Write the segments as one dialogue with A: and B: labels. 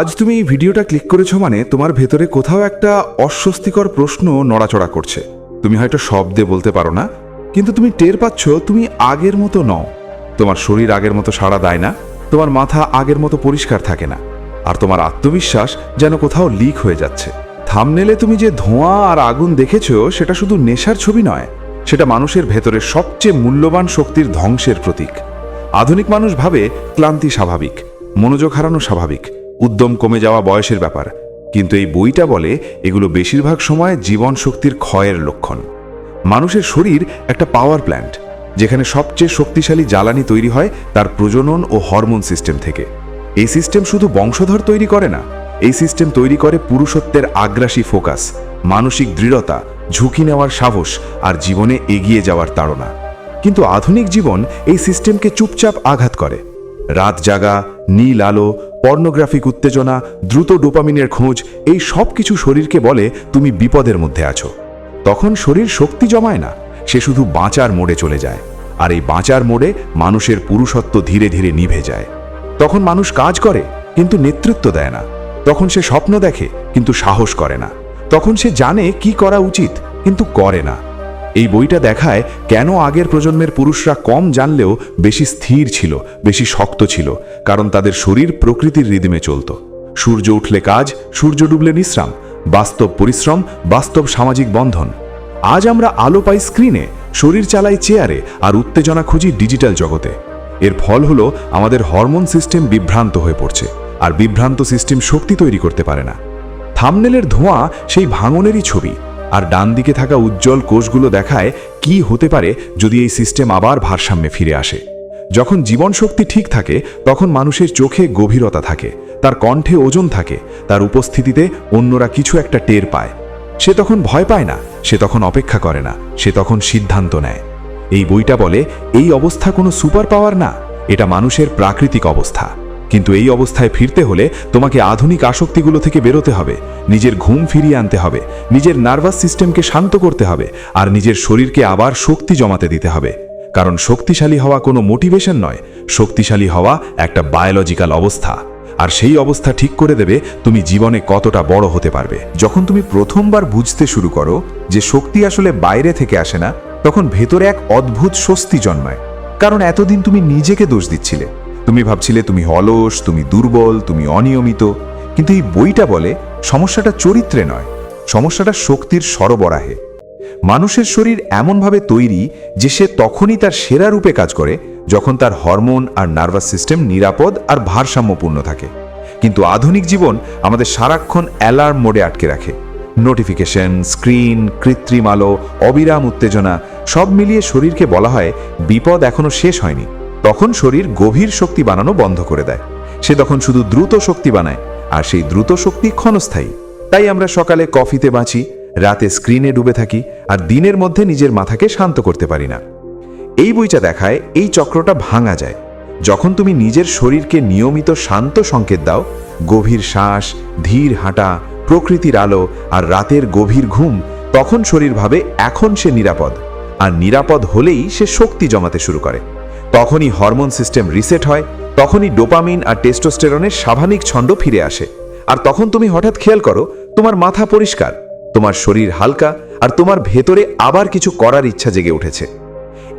A: আজ তুমি এই ভিডিওটা ক্লিক করেছ মানে তোমার ভেতরে কোথাও একটা অস্বস্তিকর প্রশ্ন নড়াচড়া করছে। তুমি হয়তো শব্দে বলতে পারো না, কিন্তু তুমি টের পাচ্ছ তুমি আগের মতো নও। তোমার শরীর আগের মতো সাড়া দেয় না, তোমার মাথা আগের মতো পরিষ্কার থাকে না, আর তোমার আত্মবিশ্বাস যেন কোথাও লিক হয়ে যাচ্ছে। থামনেলে তুমি যে ধোঁয়া আর আগুন দেখেছ, সেটা শুধু নেশার ছবি নয়, সেটা মানুষের ভেতরে সবচেয়ে মূল্যবান শক্তির ধ্বংসের প্রতীক। আধুনিক মানুষ ভাবে ক্লান্তি স্বাভাবিক, মনোযোগ হারানো স্বাভাবিক উদ্যম কমে যাওয়া বয়সের ব্যাপার। কিন্তু এই বইটা বলে এগুলো বেশিরভাগ সময় জীবন শক্তির ক্ষয়ের লক্ষণ। মানুষের শরীর একটা পাওয়ার প্ল্যান্ট যেখানে সবচেয়ে শক্তিশালী জ্বালানি তৈরি হয় তার প্রজনন ও হরমোন সিস্টেম থেকে। এই সিস্টেম শুধু বংশধর তৈরি করে না, এই সিস্টেম তৈরি করে পুরুষত্বের আগ্রাসী ফোকাস মানসিক দৃঢ়তা, ঝুঁকি নেওয়ার সাহস আর জীবনে এগিয়ে যাওয়ার তাড়না। কিন্তু আধুনিক জীবন এই সিস্টেমকে চুপচাপ আঘাত করে। রাত জাগা, নীল আলো পর্নোগ্রাফিক উত্তেজনা, দ্রুত ডোপামিনের খোঁজ, এই সব কিছু শরীরকে বলে তুমি বিপদের মধ্যে আছো। তখন শরীর শক্তি জমায় না, সে শুধু বাঁচার মোড়ে চলে যায়। আর এই বাঁচার মোড়ে মানুষের পুরুষত্ব ধীরে ধীরে নিভে যায়। তখন মানুষ কাজ করে, কিন্তু নেতৃত্ব দেয় না। তখন সে স্বপ্ন দেখে, কিন্তু সাহস করে না। তখন সে জানে কি করা উচিত, কিন্তু করে না। এই বইটা দেখায় কেন আগের প্রজন্মের পুরুষরা কম জানলেও বেশি স্থির ছিল, বেশি শক্ত ছিল, কারণ তাদের শরীর প্রকৃতির রিদিমে চলত। সূর্য উঠলে কাজ, সূর্য ডুবলে বিশ্রাম, বাস্তব পরিশ্রম, বাস্তব সামাজিক বন্ধন। আজ আমরা আলো পাই স্ক্রিনে শরীর চালাই চেয়ারে আর উত্তেজনা খুঁজি ডিজিটাল জগতে। এর ফল হলো আমাদের হরমোন সিস্টেম বিভ্রান্ত হয়ে পড়ছে, আর বিভ্রান্ত সিস্টেম শক্তি তৈরি করতে পারে না। থামনেলের ধোঁয়া সেই ভাঙনেরই ছবি আর ডান দিকে থাকা উজ্জ্বল কোষগুলো দেখায় কি হতে পারে যদি এই সিস্টেম আবার ভারসাম্যে ফিরে আসে। যখন জীবন শক্তি ঠিক থাকে, তখন মানুষের চোখে গভীরতা থাকে, তার কণ্ঠে ওজন থাকে, তার উপস্থিতিতে অন্যরা কিছু একটা টের পায়। সে তখন ভয় পায় না, সে তখন অপেক্ষা করে না, সে তখন সিদ্ধান্ত নেয়। এই বইটা বলে, এই অবস্থা কোনো সুপার পাওয়ার না, এটা মানুষের প্রাকৃতিক অবস্থা। কিন্তু এই অবস্থায় ফিরতে হলে তোমাকে আধুনিক আসক্তিগুলো থেকে বেরোতে হবে, নিজের ঘুম ফিরিয়ে আনতে হবে, নিজের নার্ভাস সিস্টেমকে শান্ত করতে হবে, আর নিজের শরীরকে আবার শক্তি জমাতে দিতে হবে। কারণ শক্তিশালী হওয়া কোনো মোটিভেশন নয়, শক্তিশালী হওয়া একটা বায়োলজিক্যাল অবস্থা। আর সেই অবস্থা ঠিক করে দেবে তুমি জীবনে কতটা বড় হতে পারবে।
B: যখন তুমি প্রথমবার বুঝতে শুরু করো যে শক্তি আসলে বাইরে থেকে আসে না, তখন ভেতরে এক অদ্ভুত স্বস্তি জন্মায়। কারণ এতদিন তুমি নিজেকে দোষ দিচ্ছিলে। তুমি ভাবছিলে তুমি অলস, তুমি দুর্বল, তুমি অনিয়মিত, কিন্তু এই বইটা বলে সমস্যাটা চরিত্রে নয়, সমস্যাটা শক্তির সরবরাহে। মানুষের শরীর এমনভাবে তৈরি যে সে তখনই তার সেরা রূপে কাজ করে, যখন তার হরমোন আর নার্ভাস সিস্টেম নিরাপদ আর ভারসাম্যপূর্ণ থাকে। কিন্তু আধুনিক জীবন আমাদের সারাক্ষণ অ্যালার্ম মোডে আটকে রাখে। নোটিফিকেশন, স্ক্রিন, কৃত্রিম আলো, অবিরাম উত্তেজনা, সব মিলিয়ে শরীরকে বলা হয় বিপদ এখনও শেষ হয়নি। তখন শরীর গভীর শক্তি বানানো বন্ধ করে দেয়। সে তখন শুধু দ্রুত শক্তি বানায়, আর সেই দ্রুত শক্তি ক্ষণস্থায়ী। তাই আমরা সকালে কফিতে বাঁচি, রাতে স্ক্রিনে ডুবে থাকি, আর দিনের মধ্যে নিজের মাথাকে শান্ত করতে পারি না। এই বইটা দেখায় এই চক্রটা ভাঙা যায়। যখন তুমি নিজের শরীরকে নিয়মিত শান্ত সংকেত দাও, গভীর শ্বাস, ধীর হাঁটা, প্রকৃতির আলো, আর রাতের গভীর ঘুম, তখন শরীর ভাবে এখন সে নিরাপদ। আর নিরাপদ হলেই সে শক্তি জমাতে শুরু করে। তখনই হরমোন সিস্টেম রিসেট হয়, তখনই ডোপামিন আর টেস্টোস্টেরনের স্বাভাবিক ছন্দ ফিরে আসে। আর তখন তুমি হঠাৎ খেয়াল করো, তোমার মাথা পরিষ্কার, তোমার শরীর হালকা আর তোমার ভেতরে আবার কিছু করার ইচ্ছা জেগে উঠেছে।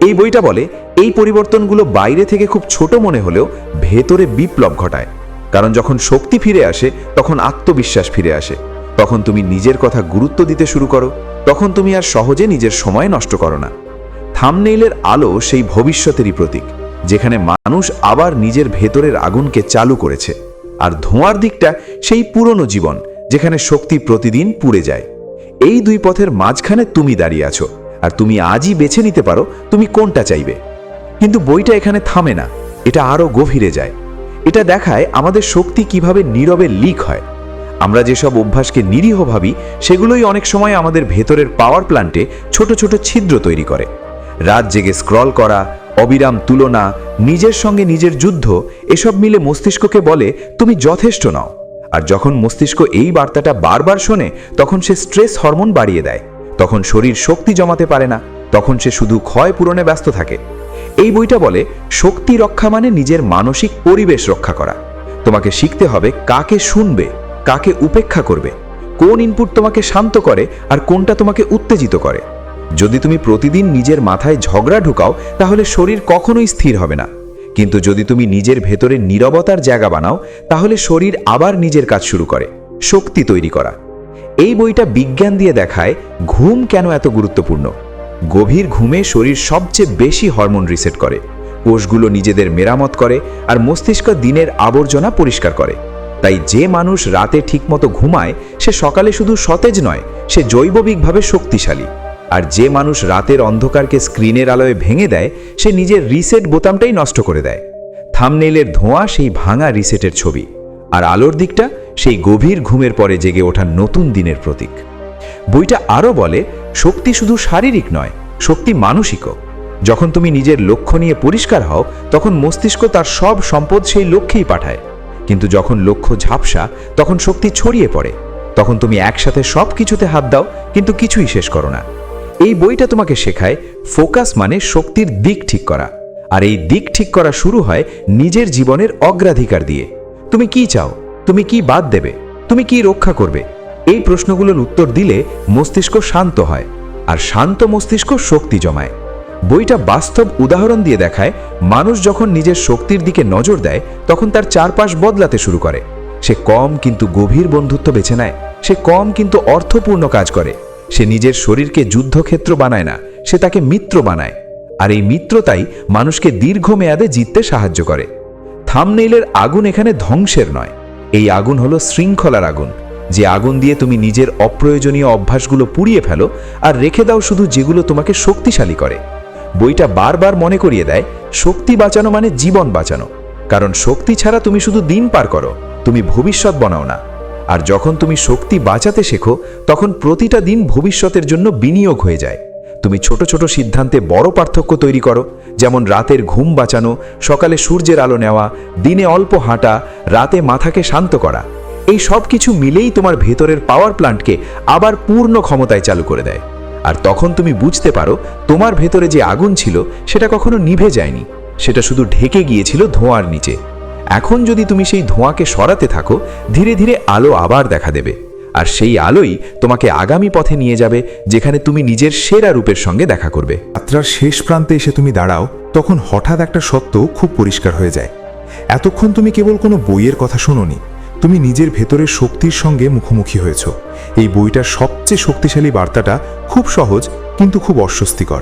B: এই বইটা বলে, এই পরিবর্তনগুলো বাইরে থেকে খুব ছোট মনে হলেও ভেতরে বিপ্লব ঘটায়। কারণ যখন শক্তি ফিরে আসে, তখন আত্মবিশ্বাস ফিরে আসে। তখন তুমি নিজের কথা গুরুত্ব দিতে শুরু করো, তখন তুমি আর সহজে নিজের সময় নষ্ট করো না। থামনেইলের আলো সেই ভবিষ্যতেরই প্রতীক, যেখানে মানুষ আবার নিজের ভেতরের আগুনকে চালু করেছে। আর ধোঁয়ার দিকটা সেই পুরনো জীবন, যেখানে শক্তি প্রতিদিন পুড়ে যায়। এই দুই পথের মাঝখানে তুমি দাঁড়িয়ে আছো, আর তুমি আজই বেছে নিতে পারো তুমি কোনটা চাইবে। কিন্তু বইটা এখানে থামে না, এটা আরও গভীরে যায়। এটা দেখায় আমাদের শক্তি কীভাবে নীরবে লিক হয়। আমরা যেসব অভ্যাসকে নিরীহ ভাবি, সেগুলোই অনেক সময় আমাদের ভেতরের পাওয়ার প্ল্যান্টে ছোট ছোট ছিদ্র তৈরি করে। রাত জেগে স্ক্রল করা, অবিরাম তুলনা, নিজের সঙ্গে নিজের যুদ্ধ, এসব মিলে মস্তিষ্ককে বলে, তুমি যথেষ্ট নাও। আর যখন মস্তিষ্ক এই বার্তাটা বারবার শোনে, তখন সে স্ট্রেস হরমোন বাড়িয়ে দেয়। তখন শরীর শক্তি জমাতে পারে না, তখন সে শুধু ক্ষয় পূরণে ব্যস্ত থাকে। এই বইটা বলে, শক্তি রক্ষা মানে নিজের মানসিক পরিবেশ রক্ষা করা। তোমাকে শিখতে হবে কাকে শুনবে, কাকে উপেক্ষা করবে, কোন ইনপুট তোমাকে শান্ত করে, আর কোনটা তোমাকে উত্তেজিত করে। যদি তুমি প্রতিদিন নিজের মাথায় ঝগড়া ঢুকাও, তাহলে শরীর কখনোই স্থির হবে না। কিন্তু যদি তুমি নিজের ভেতরে নীরবতার জায়গা বানাও, তাহলে শরীর আবার নিজের কাজ শুরু করে, শক্তি তৈরি করা। এই বইটা বিজ্ঞান দিয়ে দেখায় ঘুম কেন এত গুরুত্বপূর্ণ। গভীর ঘুমে শরীর সবচেয়ে বেশি হরমোন রিসেট করে, কোষগুলো নিজেদের মেরামত করে, আর মস্তিষ্ক দিনের আবর্জনা পরিষ্কার করে। তাই যে মানুষ রাতে ঠিকমতো ঘুমায়, সে সকালে শুধু সতেজ নয়, সে জৈববিকভাবে শক্তিশালী। আর যে মানুষ রাতের অন্ধকারকে স্ক্রিনের আলোয় ভেঙে দেয়, সে নিজের রিসেট বোতামটাই নষ্ট করে দেয়। থামনেইলের ধোঁয়া সেই ভাঙা রিসেটের ছবি, আর আলোর দিকটা সেই গভীর ঘুমের পরে জেগে ওঠা নতুন দিনের প্রতীক। বইটা আরও বলে, শক্তি শুধু শারীরিক নয়, শক্তি মানসিকও। যখন তুমি নিজের লক্ষ্য নিয়ে পরিষ্কার হও, তখন মস্তিষ্ক তার সব সম্পদ সেই লক্ষ্যেই পাঠায়। কিন্তু যখন লক্ষ্য ঝাপসা, তখন শক্তি ছড়িয়ে পড়ে। তখন তুমি একসাথে সব কিছুতে হাত দাও, কিন্তু কিছুই শেষ করো না। এই বইটা তোমাকে শেখায় ফোকাস মানে শক্তির দিক ঠিক করা। আর এই দিক ঠিক করা শুরু হয় নিজের জীবনের অগ্রাধিকার দিয়ে। তুমি কি চাও? তুমি কি বাদ দেবে? তুমি কি রক্ষা করবে? এই প্রশ্নগুলোর উত্তর দিলে মস্তিষ্ক শান্ত হয় আর শান্ত মস্তিষ্ক শক্তি জমায়। বইটা বাস্তব উদাহরণ দিয়ে দেখায় মানুষ যখন নিজের শক্তির দিকে নজর দেয়, তখন তার চারপাশ বদলাতে শুরু করে। সে কম কিন্তু গভীর বন্ধুত্ব বেছে নেয়, সে কম কিন্তু অর্থপূর্ণ কাজ করে। সে নিজের শরীরকে যুদ্ধক্ষেত্র বানায় না, সে তাকে মিত্র বানায়। আর এই মিত্রতাই মানুষকে দীর্ঘমেয়াদে জিততে সাহায্য করে। থামনেইলের আগুন এখানে ধ্বংসের নয়। এই আগুন হলো শৃঙ্খলার আগুন, যে আগুন দিয়ে তুমি নিজের অপ্রয়োজনীয় অভ্যাসগুলো পুড়িয়ে ফেলো আর রেখে দাও শুধু যেগুলো তোমাকে শক্তিশালী করে। বইটা বারবার মনে করিয়ে দেয়, শক্তি বাঁচানো মানে জীবন বাঁচানো। কারণ শক্তি ছাড়া তুমি শুধু দিন পার করো, তুমি ভবিষ্যৎ বানাও না। আর যখন তুমি শক্তি বাঁচাতে শেখো, তখন প্রতিটা দিন ভবিষ্যতের জন্য বিনিয়োগ হয়ে যায়। তুমি ছোট ছোট সিদ্ধান্তে বড় পার্থক্য তৈরি করো, যেমন রাতের ঘুম বাঁচানো, সকালে সূর্যের আলো নেওয়া, দিনে অল্প হাঁটা, রাতে মাথাকে শান্ত করা। এই সব কিছু মিলেই তোমার ভেতরের পাওয়ার প্লান্টকে আবার পূর্ণ ক্ষমতায় চালু করে দেয়। আর তখন তুমি বুঝতে পারো, তোমার ভেতরে যে আগুন ছিল, সেটা কখনো নিভে যায়নি। সেটা শুধু ঢেকে গিয়েছিল ধোঁয়ার নিচে। এখন যদি তুমি সেই ধোঁয়াকে সরাতে থাকো, ধীরে ধীরে আলো আবার দেখা দেবে। আর সেই আলোই তোমাকে আগামী পথে নিয়ে যাবে, যেখানে তুমি নিজের সেরা রূপের সঙ্গে দেখা করবে।
C: যাত্রার শেষ প্রান্তে এসে তুমি দাঁড়াও, তখন হঠাৎ একটা সত্য খুব পরিষ্কার হয়ে যায়। এতক্ষণ তুমি কেবল কোনো বইয়ের কথা শোনোনি, তুমি নিজের ভেতরের শক্তির সঙ্গে মুখোমুখি হয়েছ। এই বইটার সবচেয়ে শক্তিশালী বার্তাটা খুব সহজ, কিন্তু খুব অস্বস্তিকর।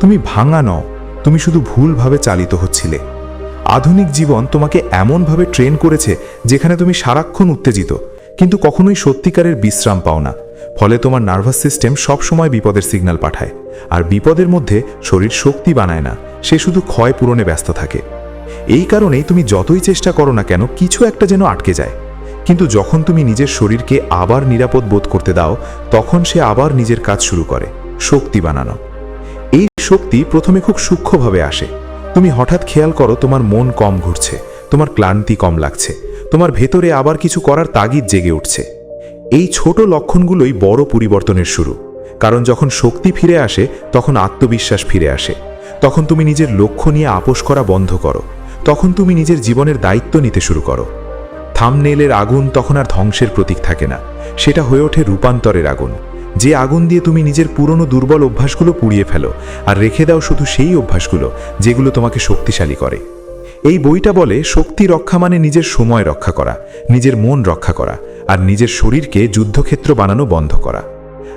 C: তুমি ভাঙা নও, তুমি শুধু ভুলভাবে চালিত হচ্ছিলে। আধুনিক জীবন তোমাকে এমনভাবে ট্রেন করেছে যেখানে তুমি সারাক্ষণ উত্তেজিত। কিন্তু কখনোই সত্যিকারের বিশ্রাম পাও না। ফলে তোমার নার্ভাস সিস্টেম সবসময় বিপদের সিগন্যাল পাঠায়। আর বিপদের মধ্যে শরীর শক্তি বানায় না, সে শুধু ক্ষয় পূরণে ব্যস্ত থাকে। এই কারণেই তুমি যতই চেষ্টা করো না কেন, কিছু একটা যেন আটকে যায়। কিন্তু যখন তুমি নিজের শরীরকে আবার নিরাপদ বোধ করতে দাও, তখন সে আবার নিজের কাজ শুরু করে, শক্তি বানানো। এই শক্তি প্রথমে খুব সূক্ষ্মভাবে আসে। তুমি হঠাৎ খেয়াল করো তোমার মন কম ঘুরছে, তোমার ক্লান্তি কম লাগছে, তোমার ভেতরে আবার কিছু করার তাগিদ জেগে উঠছে। এই ছোট লক্ষণগুলোই বড় পরিবর্তনের শুরু। কারণ যখন শক্তি ফিরে আসে, তখন আত্মবিশ্বাস ফিরে আসে। তখন তুমি নিজের লক্ষ্য নিয়ে আপোষ করা বন্ধ করো। তখন তুমি নিজের জীবনের দায়িত্ব নিতে শুরু করো। থামনেলের আগুন তখন আর ধ্বংসের প্রতীক থাকে না। সেটা হয়ে ওঠে রূপান্তরের আগুন। যে আগুন দিয়ে তুমি নিজের পুরনো দুর্বল অভ্যাসগুলো পুড়িয়ে ফেলো, আর রেখে দাও শুধু সেই অভ্যাসগুলো যেগুলো তোমাকে শক্তিশালী করে। এই বইটা বলে শক্তি রক্ষা মানে নিজের সময় রক্ষা করা, নিজের মন রক্ষা করা, আর নিজের শরীরকে যুদ্ধক্ষেত্র বানানো বন্ধ করা।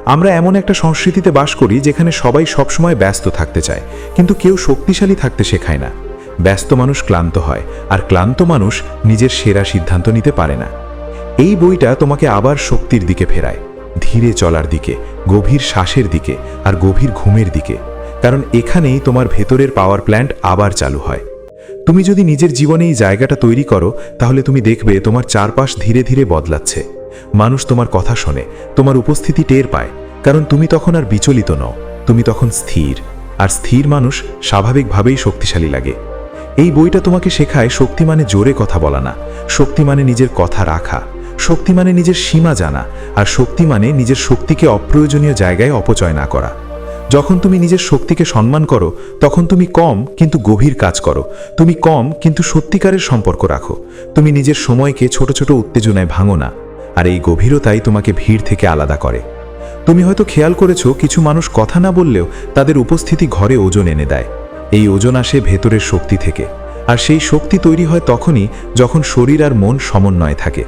C: আমরা এমন একটা সংস্কৃতিতে বাস করি যেখানে সবাই সবসময় ব্যস্ত থাকতে চায়, কিন্তু কেউ শক্তিশালী থাকতে শেখায় না। ব্যস্ত মানুষ ক্লান্ত হয়, আর ক্লান্ত মানুষ নিজের সেরা সিদ্ধান্ত নিতে পারে না। এই বইটা তোমাকে আবার শক্তির দিকে ফেরায়। ধীরে চলার দিকে, গভীর শ্বাসের দিকে আর গভীর ঘুমের দিকে। কারণ এখানেই তোমার ভেতরের পাওয়ার প্ল্যান্ট আবার চালু হয়। তুমি যদি নিজের জীবনে এই জায়গাটা তৈরি করো, তাহলে তুমি দেখবে তোমার চারপাশ ধীরে ধীরে বদলাচ্ছে। মানুষ তোমার কথা শোনে, তোমার উপস্থিতি টের পায়। কারণ তুমি তখন আর বিচলিত নও, তুমি তখন স্থির। আর স্থির মানুষ স্বাভাবিকভাবেই শক্তিশালী লাগে। এই বইটা তোমাকে শেখায় শক্তি মানে জোরে কথা বলা না, শক্তি মানে নিজের কথা রাখা। শক্তি মানে নিজের সীমা জানা, আর শক্তি মানে নিজের শক্তিকে অপ্রয়োজনীয় জায়গায় অপচয় না করা। যখন তুমি নিজের শক্তিকে সম্মান করো, তখন তুমি কম কিন্তু গভীর কাজ করো। তুমি কম কিন্তু সত্যিকারের সম্পর্ক রাখো। তুমি নিজের সময়কে ছোট ছোট উত্তেজনায় ভাঙো না, আর এই গভীরতাই তোমাকে ভিড় থেকে আলাদা করে। তুমি হয়তো খেয়াল করেছ, কিছু মানুষ কথা না বললেও তাদের উপস্থিতি ঘরে ওজন এনে দেয়। এই ওজন আসে ভেতরের শক্তি থেকে, আর সেই শক্তি তৈরি হয় তখনই যখন শরীর আর মন সমন্বয়ে থাকে।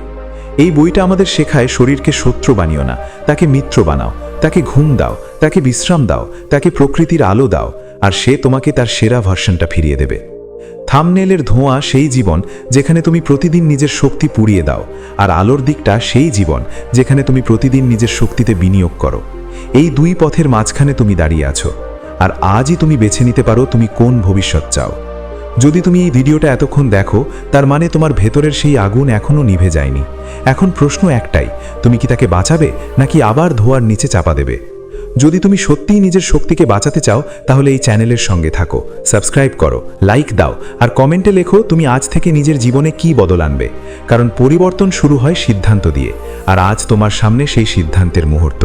C: এই বইটা আমাদের শেখায় শরীরকে শত্রু বানিও না, তাকে মিত্র বানাও, তাকে ঘুম দাও, তাকে বিশ্রাম দাও, তাকে প্রকৃতির আলো দাও, আর সে তোমাকে তার সেরা ভার্সনটা ফিরিয়ে দেবে। থামনেলের ধোঁয়া সেই জীবন যেখানে তুমি প্রতিদিন নিজের শক্তি পুড়িয়ে দাও, আর আলোর দিকটা সেই জীবন যেখানে তুমি প্রতিদিন নিজের শক্তিতে বিনিয়োগ করো। এই দুই পথের মাঝখানে তুমি দাঁড়িয়ে আছো, আর আজই তুমি বেছে নিতে পারো তুমি কোন ভবিষ্যৎ চাও। যদি তুমি এই ভিডিওটা এতক্ষণ দেখো, তার মানে তোমার ভেতরের সেই আগুন এখনও নিভে যায়নি। এখন প্রশ্ন একটাই, তুমি কি তাকে বাঁচাবে, নাকি আবার ধোয়ার নিচে চাপা দেবে? যদি তুমি সত্যিই নিজের শক্তিকে বাঁচাতে চাও, তাহলে এই চ্যানেলের সঙ্গে থাকো, সাবস্ক্রাইব করো, লাইক দাও, আর কমেন্টে লেখো তুমি আজ থেকে নিজের জীবনে কি বদল আনবে। কারণ পরিবর্তন শুরু হয় সিদ্ধান্ত দিয়ে, আর আজ তোমার সামনে সেই সিদ্ধান্তের মুহূর্ত।